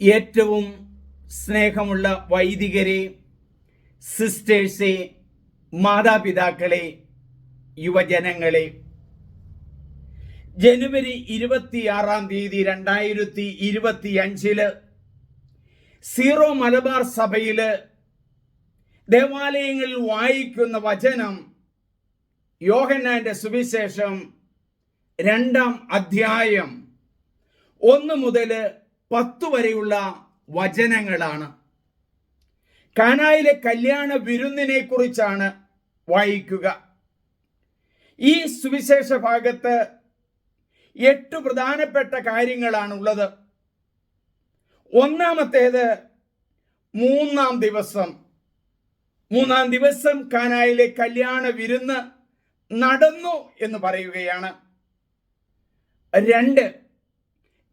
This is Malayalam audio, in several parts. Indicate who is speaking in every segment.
Speaker 1: ഏറ്റവും സ്നേഹമുള്ള വൈദികരെ സിസ്റ്റേഴ്സെ മാതാപിതാക്കളെ യുവജനങ്ങളെ. ജനുവരി ഇരുപത്തിയാറാം തീയതി രണ്ടായിരത്തി ഇരുപത്തി അഞ്ചിൽ സീറോ മലബാർ സഭയിൽ ദേവാലയങ്ങളിൽ വായിക്കുന്ന വചനം യോഹന്നാന്റെ സുവിശേഷം രണ്ടാം അധ്യായം ഒന്ന് മുതൽ പത്ത് വരെയുള്ള വചനങ്ങളാണ്. കാനായിലെ കല്യാണ വിരുന്നിനെ കുറിച്ചാണ് വായിക്കുക. ഈ സുവിശേഷ ഭാഗത്ത് എട്ട് പ്രധാനപ്പെട്ട കാര്യങ്ങളാണ് ഉള്ളത്. ഒന്നാമത്തേത് മൂന്നാം ദിവസം. മൂന്നാം ദിവസം കാനായിലെ കല്യാണ വിരുന്ന് നടന്നു എന്ന് പറയുകയാണ്. രണ്ട്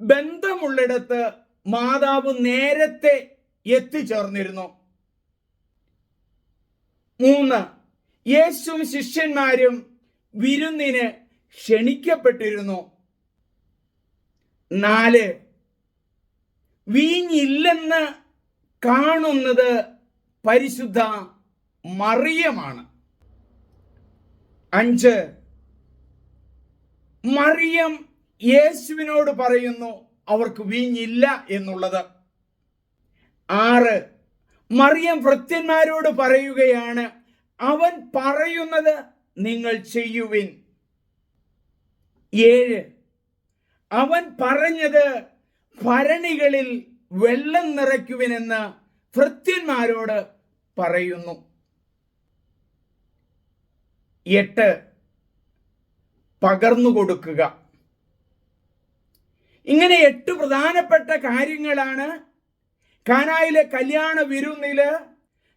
Speaker 1: ബന്ധമുള്ളിടത്ത് മാതാവ് നേരത്തെ എത്തിച്ചേർന്നിരുന്നു. മൂന്ന് യേശുവും ശിഷ്യന്മാരും വിരുന്നിന് ക്ഷണിക്കപ്പെട്ടിരുന്നു. നാല് വീഞ്ഞില്ലെന്ന് കാണുന്നത് പരിശുദ്ധ മറിയമാണ്. അഞ്ച് മറിയം യേശുവിനോട് പറയുന്നു അവർക്ക് വീഞ്ഞില്ല എന്നുള്ളത്. ആറ് മറിയം ഭൃത്യന്മാരോട് പറയുകയാണ് അവൻ പറയുന്നത് നിങ്ങൾ ചെയ്യുവിൻ. ഏഴ് അവൻ പറഞ്ഞത് ഭരണികളിൽ വെള്ളം നിറയ്ക്കുവിനെന്ന് ഭൃത്യന്മാരോട് പറയുന്നു. എട്ട് പകർന്നു കൊടുക്കുക ഇങ്ങനെ എട്ട് പ്രധാനപ്പെട്ട കാര്യങ്ങളാണ്. കാനായിലെ കല്യാണ വിരുന്നിൽ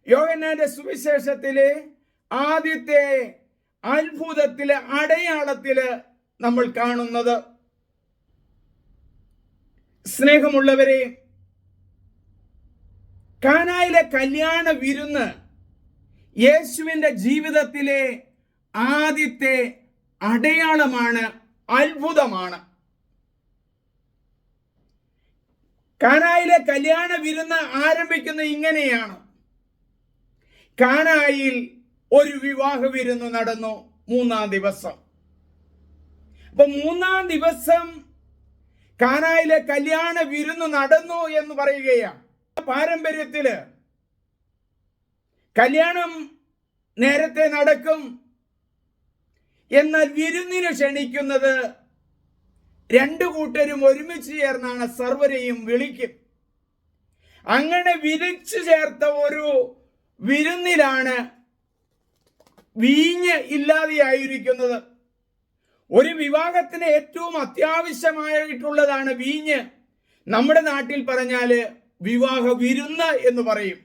Speaker 1: യോഹന്നാന്റെ സുവിശേഷത്തിലെ ആദ്യത്തെ അത്ഭുതത്തിലെ അടയാളത്തിൽ നമ്മൾ കാണുന്നത്. സ്നേഹമുള്ളവരെ കാനായിലെ കല്യാണ വിരുന്ന് യേശുവിന്റെ ജീവിതത്തിലെ ആദ്യത്തെ അടയാളമാണ് അത്ഭുതമാണ്. കാനായിലെ കല്യാണ വിരുന്ന് ആരംഭിക്കുന്ന ഇങ്ങനെയാണ്. കാനായിൽ ഒരു വിവാഹ വിരുന്ന് നടന്നു മൂന്നാം ദിവസം. അപ്പൊ മൂന്നാം ദിവസം കാനായിലെ കല്യാണ വിരുന്ന് നടന്നു എന്ന് പറയുകയാണ്. പാരമ്പര്യത്തിൽ കല്യാണം നേരത്തെ നടക്കും. എന്നാൽ വിരുന്നിന് ക്ഷണിക്കുന്നത് രണ്ടു കൂട്ടരും ഒരുമിച്ച് ചേർന്നാണ് സർവരെയും വിളിക്കും. അങ്ങനെ വിരിച്ചു ചേർത്ത ഒരു വിരുന്നിലാണ് വീഞ്ഞ് ഇല്ലാതെയായിരിക്കുന്നത് ഒരു വിവാഹത്തിന് ഏറ്റവും അത്യാവശ്യമായിട്ടുള്ളതാണ് വീഞ്ഞ്. നമ്മുടെ നാട്ടിൽ പറഞ്ഞാൽ വിവാഹ വിരുന്ന് എന്ന് പറയും.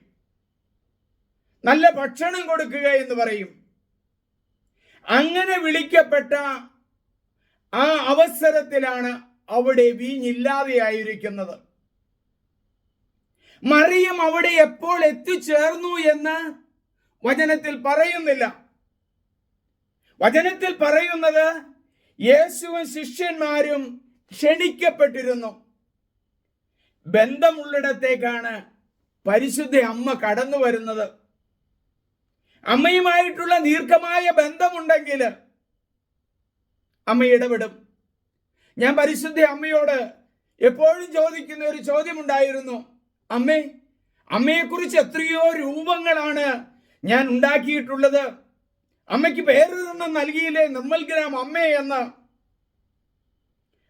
Speaker 1: നല്ല ഭക്ഷണം കൊടുക്കുക എന്ന് പറയും. അങ്ങനെ വിളിക്കപ്പെട്ട ആ അവസരത്തിലാണ് അവിടെ വീഞ്ഞില്ലാതെയായിരിക്കുന്നത്. മറിയം അവിടെ എപ്പോൾ എത്തിച്ചേർന്നു എന്ന് വചനത്തിൽ പറയുന്നില്ല. വചനത്തിൽ പറയുന്നത് യേശുവും ശിഷ്യന്മാരും ക്ഷണിക്കപ്പെട്ടിരുന്നു. ബന്ധമുള്ളിടത്തേക്കാണ് പരിശുദ്ധ അമ്മ കടന്നു വരുന്നത് അമ്മയുമായിട്ടുള്ള ദീർഘമായ ബന്ധമുണ്ടെങ്കിൽ അമ്മ ഇടപെടും. ഞാൻ പരിശുദ്ധ അമ്മയോട് എപ്പോഴും ചോദിക്കുന്ന ഒരു ചോദ്യമുണ്ടായിരുന്നു. അമ്മേ അമ്മയെക്കുറിച്ച് എത്രയോ രൂപങ്ങളാണ് ഞാൻ ഉണ്ടാക്കിയിട്ടുള്ളത്. അമ്മയ്ക്ക് പേര് നിന്ന് നൽകിയില്ലേ? നിർമ്മൽഗ്രാം അമ്മ എന്ന്.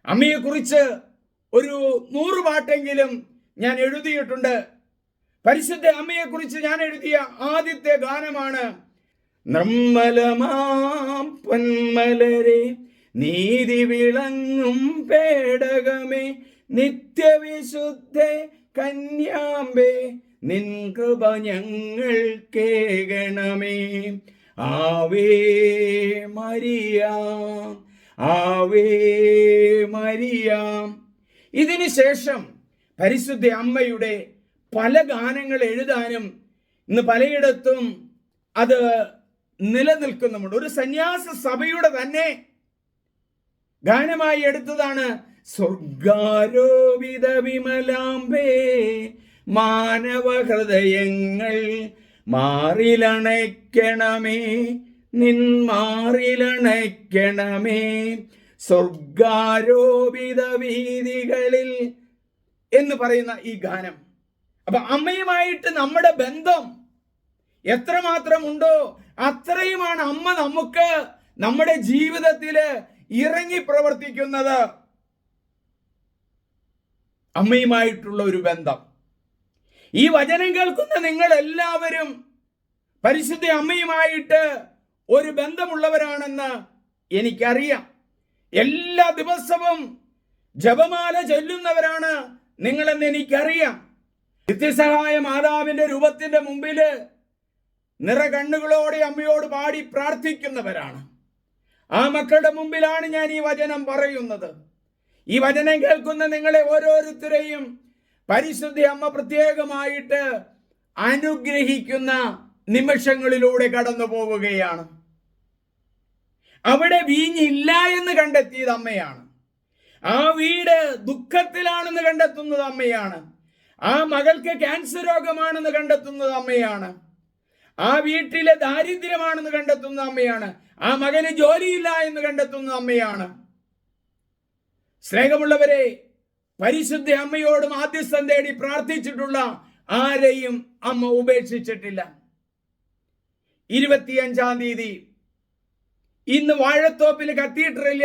Speaker 1: അമ്മയെക്കുറിച്ച് ഒരു നൂറ് പാട്ടെങ്കിലും ഞാൻ എഴുതിയിട്ടുണ്ട്. പരിശുദ്ധ അമ്മയെക്കുറിച്ച് ഞാൻ എഴുതിയ ആദ്യത്തെ ഗാനമാണ് നിർമ്മലമാ പൊന്മലരെ നീതി വിളങ്ങും പേടകമേ നിത്യവിശുദ്ധ കന്യാമ്പേ നിൻ കൃപ ഞങ്ങൾ കേകണമേ. ആവേ മരിയാം ആവേ മരിയാം. ഇതിനു ശേഷം പരിശുദ്ധ അമ്മയുടെ പല ഗാനങ്ങൾ എഴുതാനും ഇന്ന് പലയിടത്തും അത് നിലനിൽക്കുന്നുമുണ്ട്. ഒരു സന്യാസ സഭയുടെ തന്നെ ഗാനമായി എടുത്തതാണ് സ്വർഗാരോപിത വിമലാംബേ മാനവ ഹൃദയങ്ങൾ മാറിലണയ്ക്കണമേ നിൻ മാറിലണയ്ക്കണമേ. സ്വർഗാരോപിത വീതികളിൽ എന്ന് പറയുന്ന ഈ ഗാനം. അപ്പൊ അമ്മയുമായിട്ട് നമ്മുടെ ബന്ധം എത്രമാത്രം ഉണ്ടോ അത്രയുമാണ് അമ്മ നമുക്ക് നമ്മുടെ ജീവിതത്തിൽ ഇറങ്ങി പ്രവർത്തിക്കുന്നത് അമ്മയുമായിട്ടുള്ള ഒരു ബന്ധം. ഈ വചനം കേൾക്കുന്ന നിങ്ങൾ എല്ലാവരും പരിശുദ്ധ അമ്മയുമായിട്ട് ഒരു ബന്ധമുള്ളവരാണെന്ന് എനിക്കറിയാം. എല്ലാ ദിവസവും ജപമാല ചൊല്ലുന്നവരാണ് നിങ്ങളെന്ന് എനിക്കറിയാം. നിത്യസഹായ മാതാവിന്റെ രൂപത്തിന്റെ മുമ്പിൽ നിറ കണ്ണുകളോടെ അമ്മയോട് പാടി പ്രാർത്ഥിക്കുന്നവരാണ്. ആ മക്കളുടെ മുമ്പിലാണ് ഞാൻ ഈ വചനം പറയുന്നത്. ഈ വചനം കേൾക്കുന്ന നിങ്ങളെ ഓരോരുത്തരെയും പരിശുദ്ധി അമ്മ പ്രത്യേകമായിട്ട് അനുഗ്രഹിക്കുന്ന നിമിഷങ്ങളിലൂടെ കടന്നു പോവുകയാണ്. അവിടെ വീഞ്ഞില്ല എന്ന് കണ്ടെത്തിയത് അമ്മയാണ്. ആ വീട് ദുഃഖത്തിലാണെന്ന് കണ്ടെത്തുന്നത് അമ്മയാണ്. ആ മകൾക്ക് ക്യാൻസർ രോഗമാണെന്ന് കണ്ടെത്തുന്നത് അമ്മയാണ്. ആ വീട്ടിലെ ദാരിദ്ര്യമാണെന്ന് കണ്ടെത്തുന്ന അമ്മയാണ്. ആ മകന് ജോലിയില്ല എന്ന് കണ്ടെത്തുന്ന അമ്മയാണ്. സ്നേഹമുള്ളവരെ പരിശുദ്ധ അമ്മയോട് മാധ്യസ്ഥം തേടി പ്രാർത്ഥിച്ചിട്ടുള്ള ആരെയും അമ്മ ഉപേക്ഷിച്ചിട്ടില്ല. ഇരുപത്തിയഞ്ചാം തീയതി ഇന്ന് വാഴത്തോപ്പിൽ കത്തീഡ്രലിൽ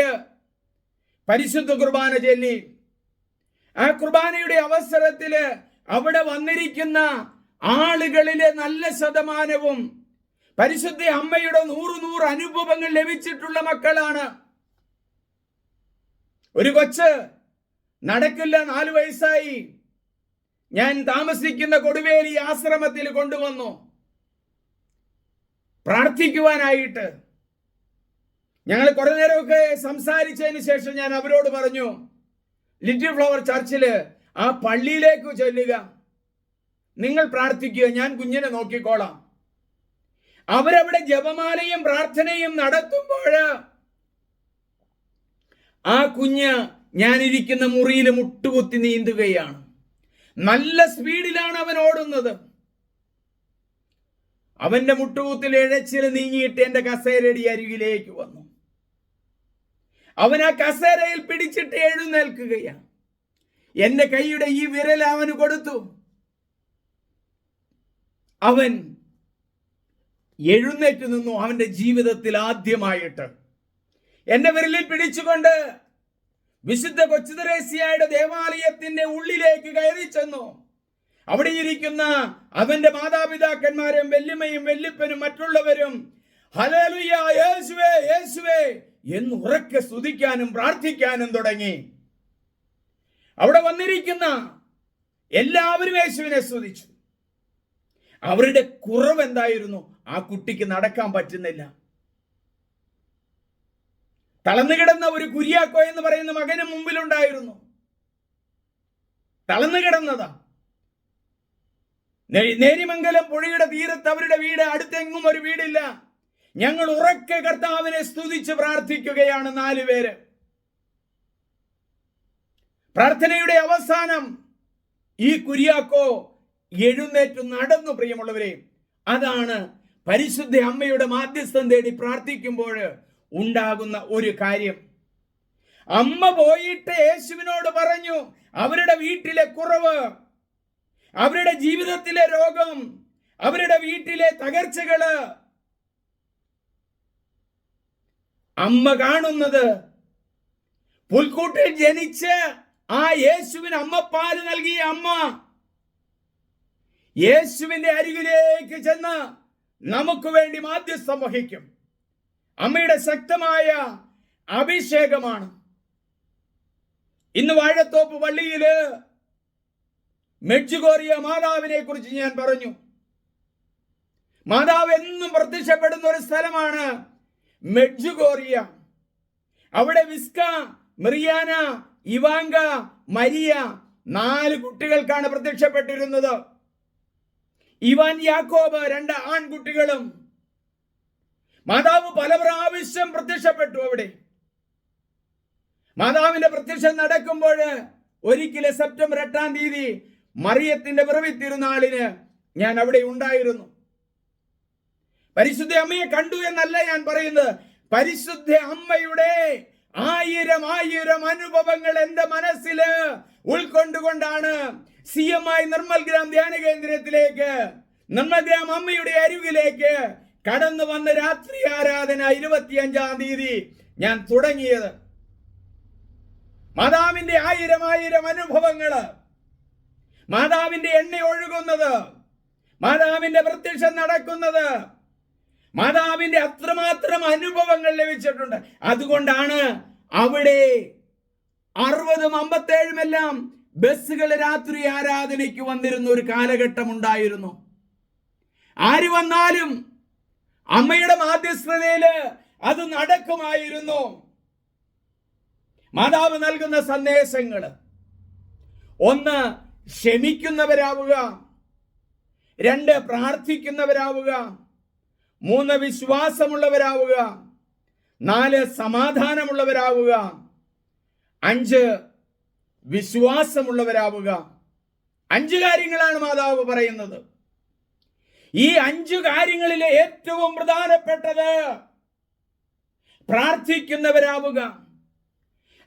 Speaker 1: പരിശുദ്ധ കുർബാന ചൊല്ലി. ആ കുർബാനയുടെ അവസരത്തിൽ അവിടെ വന്നിരിക്കുന്ന ആളുകളിലെ നല്ല ശതമാനവും പരിശുദ്ധ അമ്മയുടെ നൂറ് നൂറ് അനുഭവങ്ങൾ ലഭിച്ചിട്ടുള്ള മക്കളാണ്. ഒരു കൊച്ച് നടക്കില്ല നാല് വയസ്സായി. ഞാൻ താമസിക്കുന്ന കൊടുവേലി ആശ്രമത്തിൽ കൊണ്ടുവന്നു. പ്രാർത്ഥിക്കുവാനായിട്ട്. ഞങ്ങൾ കുറെ നേരമൊക്കെ സംസാരിച്ചതിന് ശേഷം ഞാൻ അവരോട് പറഞ്ഞു ലിറ്റിൽ ഫ്ലവർ ചർച്ചിൽ ആ പള്ളിയിലേക്ക് ചൊല്ലുക. നിങ്ങൾ പ്രാർത്ഥിക്കുക ഞാൻ കുഞ്ഞിനെ നോക്കിക്കോളാം. അവരവിടെ ജപമാലയും പ്രാർത്ഥനയും നടത്തുമ്പോൾ ആ കുഞ്ഞ് ഞാനിരിക്കുന്ന മുറിയിൽ മുട്ടുകുത്തി നീന്തുകയാണ്. നല്ല സ്പീഡിലാണ് അവൻ ഓടുന്നത്. അവന്റെ മുട്ടുകുത്തിൽ ഇഴച്ചിൽ നീങ്ങിയിട്ട് എന്റെ കസേരയുടെ അരികിലേക്ക് വന്നു. അവൻ ആ കസേരയിൽ പിടിച്ചിട്ട് എഴുന്നേൽക്കുകയാണ്. എന്റെ കൈയുടെ ഈ വിരൽ അവന് കൊടുത്തു. അവൻ എഴുന്നേറ്റ് നിന്നു അവന്റെ ജീവിതത്തിൽ ആദ്യമായിട്ട്. എന്റെ വിരലിൽ പിടിച്ചുകൊണ്ട് വിശുദ്ധ കൊച്ചുതരേസ്യയുടെ ദേവാലയത്തിന്റെ ഉള്ളിലേക്ക് കയറി ചെന്നു. അവിടെ ഇരിക്കുന്ന അവന്റെ മാതാപിതാക്കന്മാരും വെല്ലുമയും വെല്ലുപ്പനും മറ്റുള്ളവരും യേശുവേ യേശുവേ എന്ന് ഉറക്കെ സ്തുതിക്കാനും പ്രാർത്ഥിക്കാനും തുടങ്ങി. അവിടെ വന്നിരിക്കുന്ന എല്ലാവരും യേശുവിനെ സ്തുതിച്ചു. അവരുടെ കുറവ് എന്തായിരുന്നു? ആ കുട്ടിക്ക് നടക്കാൻ പറ്റുന്നില്ല. തളർന്നു കിടന്ന ഒരു കുര്യാക്കോ എന്ന് പറയുന്ന മകന് മുമ്പിലുണ്ടായിരുന്നു. തളർന്നു കിടന്നതാ. നേരിമംഗലം പുഴയുടെ തീരത്ത് അവരുടെ വീട് അടുത്തെങ്ങും ഒരു വീടില്ല. ഞങ്ങൾ ഉറക്കെ കർത്താവിനെ സ്തുതിച്ച് പ്രാർത്ഥിക്കുകയാണ് നാലു പേര്. പ്രാർത്ഥനയുടെ അവസാനം ഈ കുര്യാക്കോ എഴുന്നേറ്റ് നടന്നു പ്രിയമുള്ളവരെ. അതാണ് പരിശുദ്ധ അമ്മയുടെ മാധ്യസ്ഥം തേടി പ്രാർത്ഥിക്കുമ്പോൾ ഉണ്ടാകുന്ന ഒരു കാര്യം. അമ്മ പോയിട്ട് യേശുവിനോട് പറഞ്ഞു അവരുടെ വീട്ടിലെ കുറവ് അവരുടെ ജീവിതത്തിലെ രോഗം അവരുടെ വീട്ടിലെ തകർച്ചകൾ. അമ്മ കാണുന്നത് പുൽക്കൂട്ടിൽ ജനിച്ച് ആ യേശുവിന് അമ്മ പാൽ നൽകിയ അമ്മ. യേശുവിന്റെ അരികിലേക്ക് ചെന്ന് നമുക്ക് വേണ്ടി മാധ്യസ്ഥം വഹിക്കും അമ്മയുടെ ശക്തമായ അഭിഷേകമാണ്. ഇന്ന് വാഴത്തോപ്പ് പള്ളിയിൽ മെഡ്ജുകോറിയ മാതാവിനെ കുറിച്ച് ഞാൻ പറഞ്ഞു. മാതാവ് എന്നും പ്രത്യക്ഷപ്പെടുന്ന ഒരു സ്ഥലമാണ് മെഡ്ജുഗോറിയ അവിടെ വിസ്ക മെറിയാന ഇവാങ്ക മരിയ നാല് കുട്ടികൾക്കാണ് പ്രത്യക്ഷപ്പെട്ടിരുന്നത്. ഇവാൻ യാക്കോബ് രണ്ട് ആൺകുട്ടികളും. മാതാവ് പല പ്രാവശ്യം പ്രത്യക്ഷപ്പെട്ടു അവിടെ. മാതാവിന്റെ പ്രത്യക്ഷം നടക്കുമ്പോൾ ഒരിക്കലും സെപ്റ്റംബർ എട്ടാം തീയതി മറിയത്തിന്റെ പിറവി തിരുനാളിന് ഞാൻ അവിടെ ഉണ്ടായിരുന്നു. പരിശുദ്ധ അമ്മയെ കണ്ടു എന്നല്ല ഞാൻ പറയുന്നത്. പരിശുദ്ധ അമ്മയുടെ ആയിരം ആയിരം അനുഭവങ്ങൾ എന്റെ മനസ്സിൽ ഉൾക്കൊണ്ടുകൊണ്ടാണ് സി എം ഐ നിർമ്മൽ ഗ്രാം ധ്യാന കേന്ദ്രത്തിലേക്ക് നിർമ്മൽ ഗ്രാം അമ്മയുടെ അരികിലേക്ക് കടന്നു വന്ന രാത്രി ആരാധന ഇരുപത്തിയഞ്ചാം തീയതി ഞാൻ തുടങ്ങിയത്. മാതാവിന്റെ ആയിരം ആയിരം അനുഭവങ്ങൾ മാതാവിന്റെ എണ്ണ ഒഴുകുന്നത് മാതാവിന്റെ പ്രത്യക്ഷം നടക്കുന്നത് മാതാവിന്റെ അത്രമാത്രം അനുഭവങ്ങൾ ലഭിച്ചിട്ടുണ്ട്. അതുകൊണ്ടാണ് അവിടെ അറുപതും അമ്പത്തേഴും എല്ലാം ബസ്സുകൾ രാത്രി ആരാധനയ്ക്ക് വന്നിരുന്ന ഒരു കാലഘട്ടം ഉണ്ടായിരുന്നു. ആര് വന്നാലും അമ്മയുടെ മാധ്യസ്ഥതയിൽ അത് നടക്കുമായിരുന്നു. മാതാവ് നൽകുന്ന സന്ദേശങ്ങൾ ഒന്ന് ക്ഷമിക്കുന്നവരാവുക. രണ്ട് പ്രാർത്ഥിക്കുന്നവരാവുക. മൂന്ന് വിശ്വാസമുള്ളവരാവുക. നാല് സമാധാനമുള്ളവരാവുക. അഞ്ച് വിശ്വാസമുള്ളവരാവുക. അഞ്ച് കാര്യങ്ങളാണ് മാതാവ് പറയുന്നത്. ഈ അഞ്ചു കാര്യങ്ങളിലെ ഏറ്റവും പ്രധാനപ്പെട്ടത് പ്രാർത്ഥിക്കുന്നവരാവുക.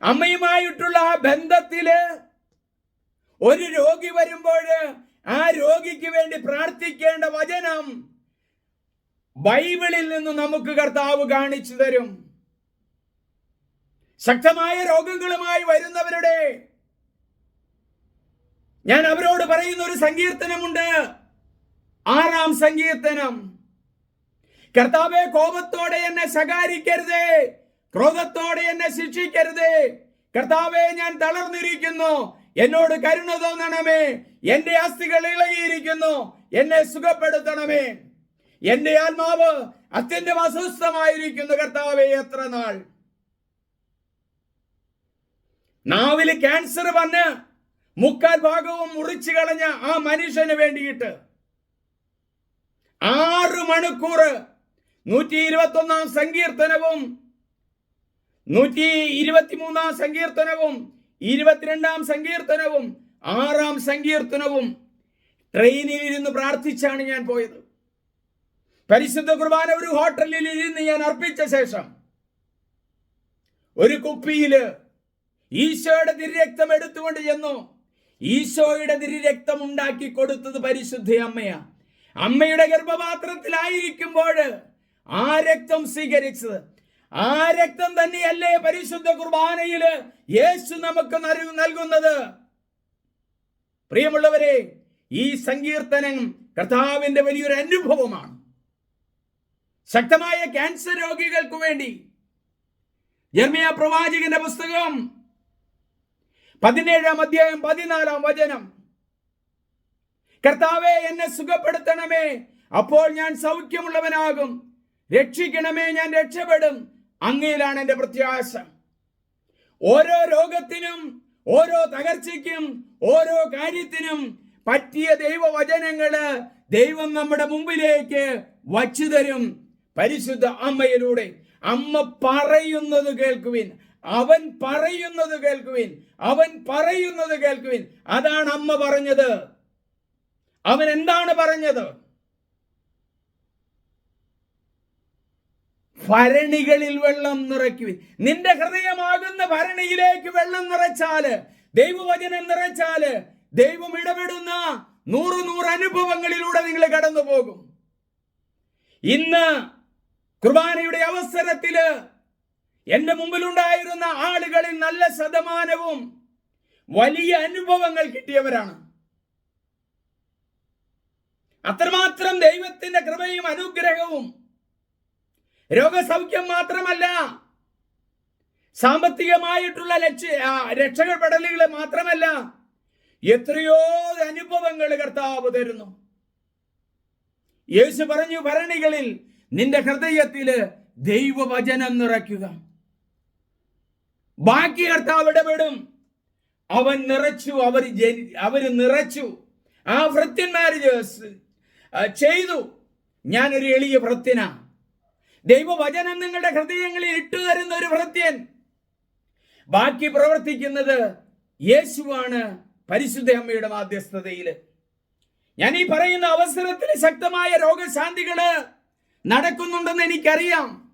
Speaker 1: അമ്മയുമായിട്ടുള്ള ആ ബന്ധത്തിൽ ഒരു രോഗി വരുമ്പോൾ ആ രോഗിക്ക് വേണ്ടി പ്രാർത്ഥിക്കേണ്ട വചനം ബൈബിളിൽ നിന്ന് നമുക്ക് കർത്താവ് കാണിച്ചു തരും. ശക്തമായ രോഗങ്ങളുമായി വരുന്നവരുടെ ഞാൻ അവരോട് പറയുന്ന ഒരു സങ്കീർത്തനമുണ്ട്. ആറാം സങ്കീർത്തനം. കർത്താവെ കോപത്തോടെ എന്നെ ശകാരിക്കരുതേ. ക്രോധത്തോടെ എന്നെ ശിക്ഷിക്കരുതേ. കർത്താവെ ഞാൻ തളർന്നിരിക്കുന്നു. എന്നോട് കരുണ തോന്നണമേ. എന്റെ അസ്ഥികൾ ഇളകിയിരിക്കുന്നു. എന്നെ സുഖപ്പെടുത്തണമേ. എന്റെ ആത്മാവ് അത്യന്തം അസ്വസ്ഥമായിരിക്കുന്നു കർത്താവെ എത്ര നാൾ. നാവിൽ ക്യാൻസർ വന്ന് മുക്കാൽ ഭാഗവും മുറിച്ചു കളഞ്ഞ ആ മനുഷ്യന് വേണ്ടിയിട്ട് ആറ് മണിക്കൂർ നൂറ്റി ഇരുപത്തി ഒന്നാം സങ്കീർത്തനവും നൂറ്റി ഇരുപത്തിമൂന്നാം സങ്കീർത്തനവും ഇരുപത്തിരണ്ടാം സങ്കീർത്തനവും ആറാം സങ്കീർത്തനവും ട്രെയിനിൽ ഇരുന്ന് പ്രാർത്ഥിച്ചാണ് ഞാൻ പോയത്. പരിശുദ്ധ കുർബാന ഒരു ഹോട്ടലിൽ ഇരുന്ന് ഞാൻ അർപ്പിച്ച ശേഷം ഒരു കുപ്പിയിൽ ഈശോയുടെ തിരുരക്തം എടുത്തുകൊണ്ട് ചെന്നു. ഈശോയുടെ തിരുരക്തം ഉണ്ടാക്കി കൊടുത്തത് പരിശുദ്ധ അമ്മയാ. അമ്മയുടെ ഗർഭപാത്രത്തിലായിരിക്കുമ്പോൾ ആ രക്തം സ്വീകരിച്ചത്. ആ രക്തം തന്നെയല്ലേ പരിശുദ്ധ കുർബാനയിൽ യേശു നമുക്ക് നൽകു- നൽകുന്നത്. പ്രിയമുള്ളവരെ ഈ സങ്കീർത്തനം കർത്താവിന്റെ വലിയൊരു അനുഭവമാണ്. ശക്തമായ ക്യാൻസർ രോഗികൾക്ക് വേണ്ടി. ജർമിയ പ്രവാചകന്റെ പുസ്തകം പതിനേഴാം അധ്യായം പതിനാലാം വചനം. കർത്താവെ എന്നെ സുഖപ്പെടുത്തണമേ. അപ്പോൾ ഞാൻ സൗഖ്യമുള്ളവനാകും. രക്ഷിക്കണമേ ഞാൻ രക്ഷപ്പെടും. അങ്ങയിലാണ് എന്റെ പ്രത്യാശ. ഓരോ രോഗത്തിനും ഓരോ തകർച്ചയ്ക്കും ഓരോ കാര്യത്തിനും പറ്റിയ ദൈവവചനങ്ങൾ ദൈവം നമ്മുടെ മുമ്പിലേക്ക് വച്ചു തരും പരിശുദ്ധ അമ്മയിലൂടെ. അമ്മ പറയുന്നത് കേൾക്കുവിൻ. അവൻ പറയുന്നത് കേൾക്കുവിൻ. അവൻ പറയുന്നത് കേൾക്കുവിൻ. അതാണ് അമ്മ പറഞ്ഞത്. അവൻ എന്താണ് പറഞ്ഞത്? ഭരണികളിൽ വെള്ളം നിറയ്ക്കുവിൻ. നിന്റെ ഹൃദയമാകുന്ന ഭരണിയിലേക്ക് വെള്ളം നിറച്ചാൽ ദൈവവചനം നിറച്ചാൽ ദൈവം ഇടപെടുന്ന നൂറ് നൂറ് അനുഭവങ്ങളിലൂടെ നിങ്ങൾ കടന്നു പോകും ഇന്ന് കുർബാനയുടെ അവസരത്തിൽ എന്റെ മുമ്പിലുണ്ടായിരുന്ന ആളുകളിൽ നല്ല ശതമാനവും വലിയ അനുഭവങ്ങൾ കിട്ടിയവരാണ്. അത്രമാത്രം ദൈവത്തിന്റെ കൃപയും അനുഗ്രഹവും രോഗസൗഖ്യം മാത്രമല്ല സാമ്പത്തികമായിട്ടുള്ള ലക്ഷ ആ, രക്ഷകപ്പെടലുകൾ മാത്രമല്ല എത്രയോ അനുഭവങ്ങൾ കർത്താവ് തരുന്നു. യേശു പറഞ്ഞു ഭരണികളിൽ നിന്റെ ഹൃദയത്തിൽ ദൈവവചനം നിറയ്ക്കുക. ബാക്കി കർത്താവ് ഇടപെടും. അവൻ നിറച്ചു അവർ ജനി- അവർ നിറച്ചു. ആ ഭൃത്യന്മാര് ചെയ്തു. ഞാനൊരു എളിയ ഭൃത്യനാ ദൈവവചനം നിങ്ങളുടെ ഹൃദയങ്ങളിൽ ഇട്ടു തരുന്ന ഒരു ഭൃത്യൻ ബാക്കി പ്രവർത്തിക്കുന്നത് യേശുവാണ് പരിശുദ്ധ അമ്മയുടെ മാധ്യസ്ഥതയിൽ ഞാൻ ഈ പറയുന്ന അവസരത്തിൽ ശക്തമായ രോഗശാന്തികൾ നടക്കുന്നുണ്ടെന്ന് എനിക്കറിയാം.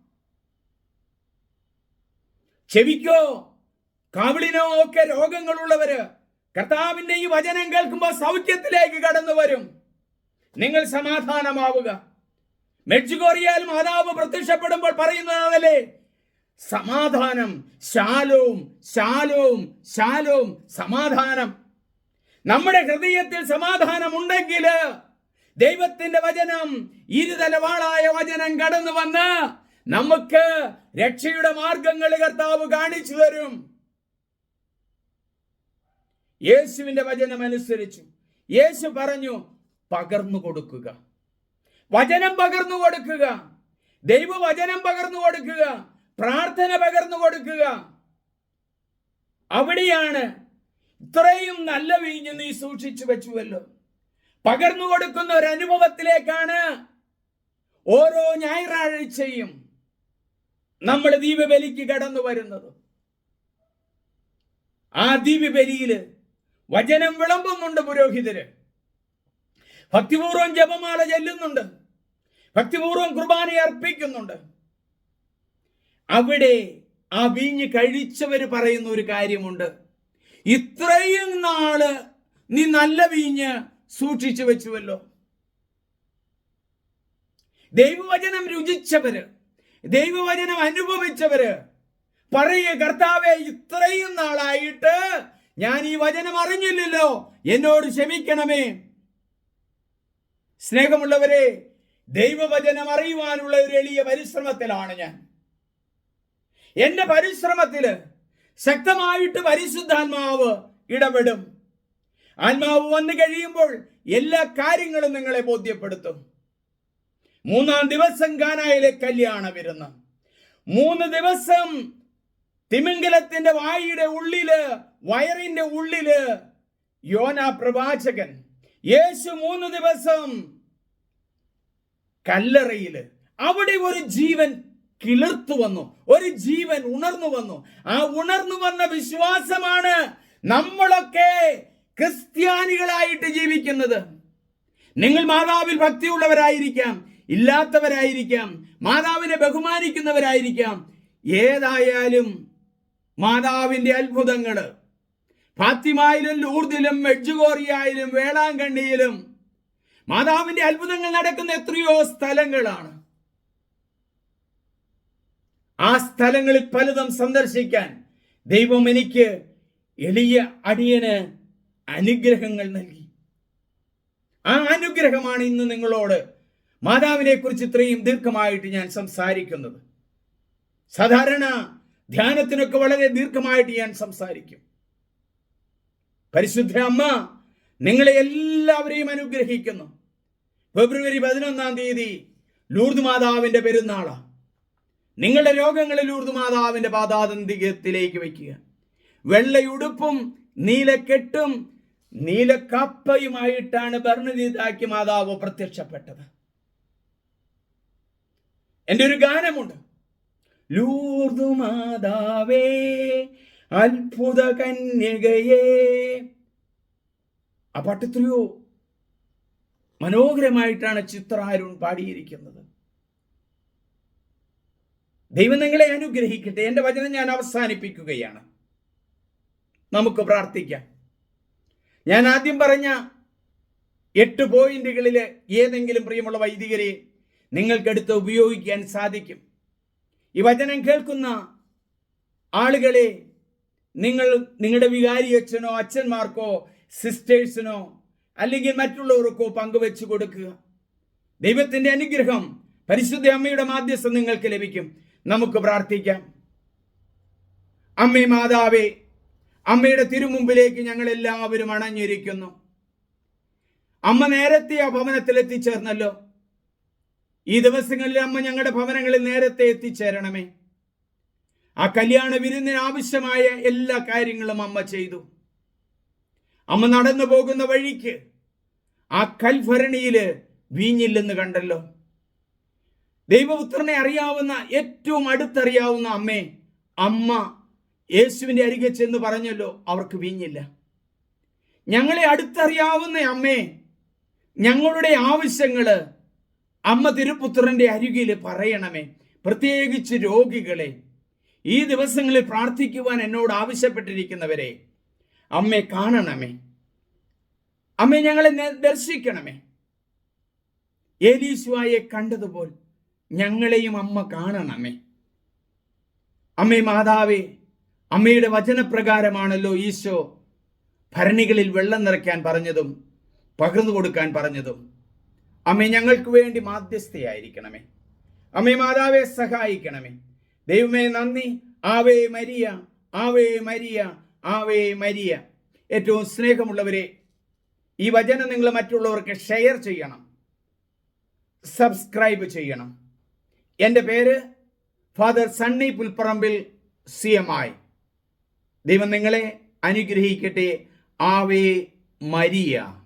Speaker 1: ചെവിക്കോ കാവിളിനോ ഒക്കെ രോഗങ്ങളുള്ളവര് കർത്താവിന്റെ ഈ വചനം കേൾക്കുമ്പോൾ സൗഖ്യത്തിലേക്ക് കടന്നു വരും. നിങ്ങൾ സമാധാനമാവുക. മെഡ്ജുഗോറിയാൽ മാതാവ് പ്രത്യക്ഷപ്പെടുമ്പോൾ പറയുന്നതല്ലേ സമാധാനം ശാലവും ശാലവും ശാലവും സമാധാനം. നമ്മുടെ ഹൃദയത്തിൽ സമാധാനം ഉണ്ടെങ്കിൽ ദൈവത്തിന്റെ വചനം ഇരുതലവാളായ വചനം കടന്നു വന്ന് നമുക്ക് രക്ഷയുടെ മാർഗങ്ങൾ കർത്താവ് കാണിച്ചു തരും. യേശുവിന്റെ വചനം അനുസരിച്ചു. യേശു പറഞ്ഞു പകർന്നു കൊടുക്കുക. വചനം പകർന്നു കൊടുക്കുക. ദൈവവചനം പകർന്നു കൊടുക്കുക. പ്രാർത്ഥന പകർന്നു കൊടുക്കുക. അവിടെയാണ് ഇത്രയും നല്ല വീഞ്ഞ് നീ സൂക്ഷിച്ചു വെച്ചുവല്ലോ. പകർന്നു കൊടുക്കുന്ന ഒരു അനുഭവത്തിലേക്കാണ് ഓരോ ഞായറാഴ്ചയും നമ്മൾ ദീപബലിക്ക് കടന്നു വരുന്നത്. ആ ദീപബലിയിൽ വചനം വിളമ്പുന്നുണ്ട് പുരോഹിതര്. ഭക്തിപൂർവം ജപമാല ചെല്ലുന്നുണ്ട്. ഭക്തിപൂർവം കുർബാന അർപ്പിക്കുന്നുണ്ട്. അവിടെ ആ വീഞ്ഞ് കഴിച്ചവർ പറയുന്ന ഒരു കാര്യമുണ്ട്. ഇത്രയും നാൾ നീ നല്ല വീഞ്ഞ് സൂക്ഷിച്ചു വെച്ചുവല്ലോ. ദൈവവചനം രുചിച്ചവര് ദൈവവചനം അനുഭവിച്ചവര് പറയേ കർത്താവെ ഇത്രയും നാളായിട്ട് ഞാൻ ഈ വചനം അറിഞ്ഞില്ലല്ലോ. എന്നോട് ക്ഷമിക്കണമേ. സ്നേഹമുള്ളവരെ ദൈവവചനം അറിയുവാനുള്ള ഒരു എളിയ പരിശ്രമത്തിലാണ് ഞാൻ. എന്റെ പരിശ്രമത്തിൽ ശക്തമായിട്ട് പരിശുദ്ധാത്മാവ് ഇടപെടും. ആത്മാവ് വന്നു കഴിയുമ്പോൾ എല്ലാ കാര്യങ്ങളും നിങ്ങളെ ബോധ്യപ്പെടുത്തും. മൂന്നാം ദിവസം കാനായിലെ കല്യാണ വിരുന്ന്. മൂന്ന് ദിവസം തിമിംഗലത്തിന്റെ വായിയുടെ ഉള്ളിൽ വയറിന്റെ ഉള്ളിൽ യോന പ്രവാചകൻ യേശു മൂന്ന് ദിവസം കല്ലറയിൽ. അവിടെ ഒരു ജീവൻ കിളിർത്തു വന്നു ഒരു ജീവൻ ഉണർന്നു വന്നു. ആ ഉണർന്നു വന്ന വിശ്വാസമാണ് നമ്മളൊക്കെ ക്രിസ്ത്യാനികളായിട്ട് ജീവിക്കുന്നത്. നിങ്ങൾ മാതാവിൽ ഭക്തിയുള്ളവരായിരിക്കാം. ഇല്ലാത്തവരായിരിക്കാം. മാതാവിനെ ബഹുമാനിക്കുന്നവരായിരിക്കാം. ഏതായാലും മാതാവിന്റെ അത്ഭുതങ്ങൾ. ഫാത്തിമായിലും ലൂർദിലും മെഡ്ജുകോറിയായാലും വേളാങ്കണ്ണിയിലും മാതാവിന്റെ അത്ഭുതങ്ങൾ നടക്കുന്ന എത്രയോ സ്ഥലങ്ങളാണ്. ആ സ്ഥലങ്ങളിൽ പലതും സന്ദർശിക്കാൻ ദൈവം എനിക്ക് എളിയ അടിയന് അനുഗ്രഹങ്ങൾ നൽകി. ആ അനുഗ്രഹമാണ് ഇന്ന് നിങ്ങളോട് മാതാവിനെ കുറിച്ച് ഇത്രയും ദീർഘമായിട്ട് ഞാൻ സംസാരിക്കുന്നത്. സാധാരണ ധ്യാനത്തിനൊക്കെ വളരെ ദീർഘമായിട്ട് ഞാൻ സംസാരിക്കും. പരിശുദ്ധ അമ്മ നിങ്ങളെ എല്ലാവരെയും അനുഗ്രഹിക്കുന്നു. ഫെബ്രുവരി പതിനൊന്നാം തീയതി ലൂർദ് മാതാവിന്റെ പെരുന്നാളാണ് നിങ്ങളുടെ രോഗങ്ങളെ ലൂർദ് മാതാവിന്റെ പാതാതന്തികത്തിലേക്ക് വയ്ക്കുക. വെള്ളയുടുപ്പും നീലക്കെട്ടും നീലക്കപ്പയുമായിട്ടാണ് ഭരണനീതാക്കി മാതാവ് പ്രത്യക്ഷപ്പെട്ടത്. എന്റെ ഒരു ഗാനമുണ്ട്. ലൂർദു മാതാവേ അത്ഭുത കന്യകയെ. ആ പാട്ടെത്രയോ മനോഹരമായിട്ടാണ് ചിത്രാരുൺ പാടിയിരിക്കുന്നത്. ദൈവം നിങ്ങളെ അനുഗ്രഹിക്കട്ടെ. എന്റെ വചനം ഞാൻ അവസാനിപ്പിക്കുകയാണ്. നമുക്ക് പ്രാർത്ഥിക്കാം. ഞാൻ ആദ്യം പറഞ്ഞ എട്ട് പോയിന്റുകളിൽ ഏതെങ്കിലും പ്രിയമുള്ള വൈദികരെ നിങ്ങൾക്കെടുത്ത് ഉപയോഗിക്കാൻ സാധിക്കും. ഈ വചനം കേൾക്കുന്ന ആളുകളെ നിങ്ങൾ നിങ്ങളുടെ വികാരി അച്ഛനോ അച്ഛന്മാർക്കോ സിസ്റ്റേഴ്സിനോ അല്ലെങ്കിൽ മറ്റുള്ളവർക്കോ പങ്കുവെച്ചു കൊടുക്കുക. ദൈവത്തിന്റെ അനുഗ്രഹം പരിശുദ്ധ അമ്മയുടെ മാധ്യസ്ഥം നിങ്ങൾക്ക് ലഭിക്കും. നമുക്ക് പ്രാർത്ഥിക്കാം. അമ്മേ മാതാവേ അമ്മയുടെ തിരുമുമ്പിലേക്ക് ഞങ്ങൾ എല്ലാവരും അണഞ്ഞിരിക്കുന്നു. അമ്മ നേരത്തെ ആ ഭവനത്തിൽ എത്തിച്ചേർന്നല്ലോ ഈ ദിവസങ്ങളിൽ അമ്മ ഞങ്ങളുടെ ഭവനങ്ങളിൽ നേരത്തെ എത്തിച്ചേരണമേ. ആ കല്യാണ വിരുന്നിന് ആവശ്യമായ എല്ലാ കാര്യങ്ങളും അമ്മ ചെയ്തു. അമ്മ നടന്നു പോകുന്ന വഴിക്ക് ആ കൽഭരണിയിൽ വീഞ്ഞില്ലെന്ന് കണ്ടല്ലോ. ദൈവപുത്രനെ അറിയാവുന്ന ഏറ്റവും അടുത്തറിയാവുന്ന അമ്മേ അമ്മ യേശുവിന്റെ അരികെ ചെന്ന് പറഞ്ഞല്ലോ അവർക്ക് വീഞ്ഞില്ല. ഞങ്ങളെ അടുത്തറിയാവുന്ന അമ്മേ ഞങ്ങളുടെ ആവശ്യങ്ങൾ അമ്മ തിരുപുത്രന്റെ അരികിൽ പറയണമേ പ്രത്യേകിച്ച് രോഗികളെ. ഈ ദിവസങ്ങളിൽ പ്രാർത്ഥിക്കുവാൻ എന്നോട് ആവശ്യപ്പെട്ടിരിക്കുന്നവരെ അമ്മയെ കാണണമേ. അമ്മ ഞങ്ങളെ ദർശിക്കണമേ. ഏലീശുവായെ കണ്ടതുപോൽ ഞങ്ങളെയും അമ്മ കാണണമേ. അമ്മേ മാതാവേ അമ്മയുടെ വചനപ്രകാരമാണല്ലോ ഈശോ ഭരണികളിൽ വെള്ളം നിറയ്ക്കാൻ പറഞ്ഞതും പകർന്നു കൊടുക്കാൻ പറഞ്ഞതും. അമ്മേ ഞങ്ങൾക്ക് വേണ്ടി മാധ്യസ്ഥയായിരിക്കണമേ. അമ്മേ മാതാവെ സഹായിക്കണമേ. ദൈവമേ നന്ദി. Ave Maria Ave Maria Ave Maria. ഏറ്റവും സ്നേഹമുള്ളവരെ ഈ വചനം നിങ്ങൾ മറ്റുള്ളവർക്ക് ഷെയർ ചെയ്യണം. സബ്സ്ക്രൈബ് ചെയ്യണം. എന്റെ പേര് father Sunny Pulpparambil C M ആയി. ദൈവം നിങ്ങളെ അനുഗ്രഹിക്കട്ടെ. ആവേ മരിയ.